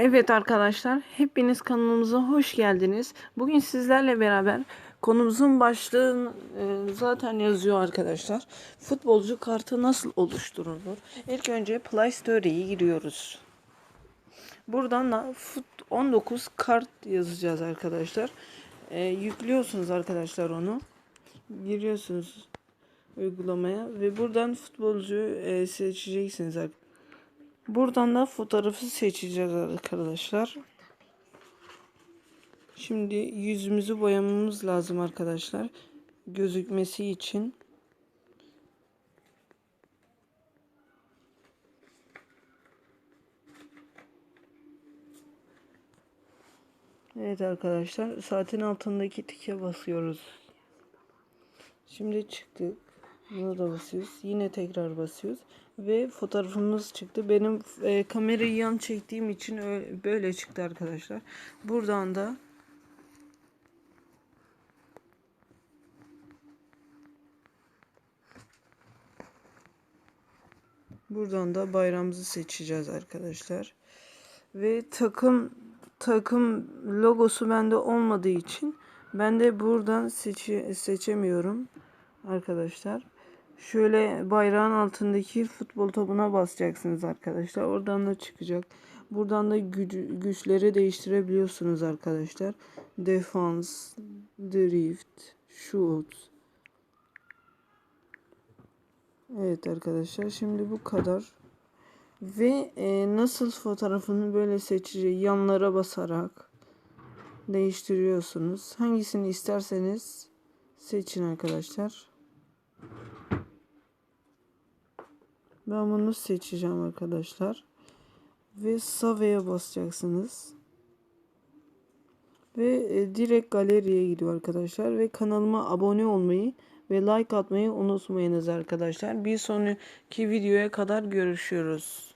Evet arkadaşlar, hepiniz kanalımıza hoş geldiniz. Bugün sizlerle beraber konumuzun başlığı e, zaten yazıyor arkadaşlar. Futbolcu kartı nasıl oluşturulur? İlk önce Play Store'ye giriyoruz. Buradan da Fut 19 kart yazacağız arkadaşlar. E, yüklüyorsunuz arkadaşlar onu. Giriyorsunuz uygulamaya ve buradan futbolcu e, seçeceksiniz arkadaşlar. Buradan da fotoğrafı seçeceğiz arkadaşlar. Şimdi yüzümüzü boyamamız lazım arkadaşlar. Gözükmesi için. Evet arkadaşlar saatin altındaki tike basıyoruz. Şimdi çıktık. Buna da basıyoruz. Yine tekrar basıyoruz. Ve fotoğrafımız çıktı. Benim e, kamerayı yan çektiğim için öyle, böyle çıktı arkadaşlar. Buradan da Buradan da bayrağımızı seçeceğiz arkadaşlar. Ve takım takım logosu bende olmadığı için ben de buradan seçi, seçemiyorum arkadaşlar. Şöyle bayrağın altındaki futbol topuna basacaksınız arkadaşlar. Oradan da çıkacak. Buradan da güç, güçleri değiştirebiliyorsunuz arkadaşlar. Defans, drift, shoot. Evet arkadaşlar şimdi bu kadar. Ve e, nasıl fotoğrafını böyle seçeceği yanlara basarak değiştiriyorsunuz. Hangisini isterseniz seçin arkadaşlar. Ben bunu seçeceğim arkadaşlar. Ve Save'ye basacaksınız. Ve e, direkt galeriye gidiyor arkadaşlar. Ve kanalıma abone olmayı ve like atmayı unutmayınız arkadaşlar. Bir sonraki videoya kadar görüşürüz.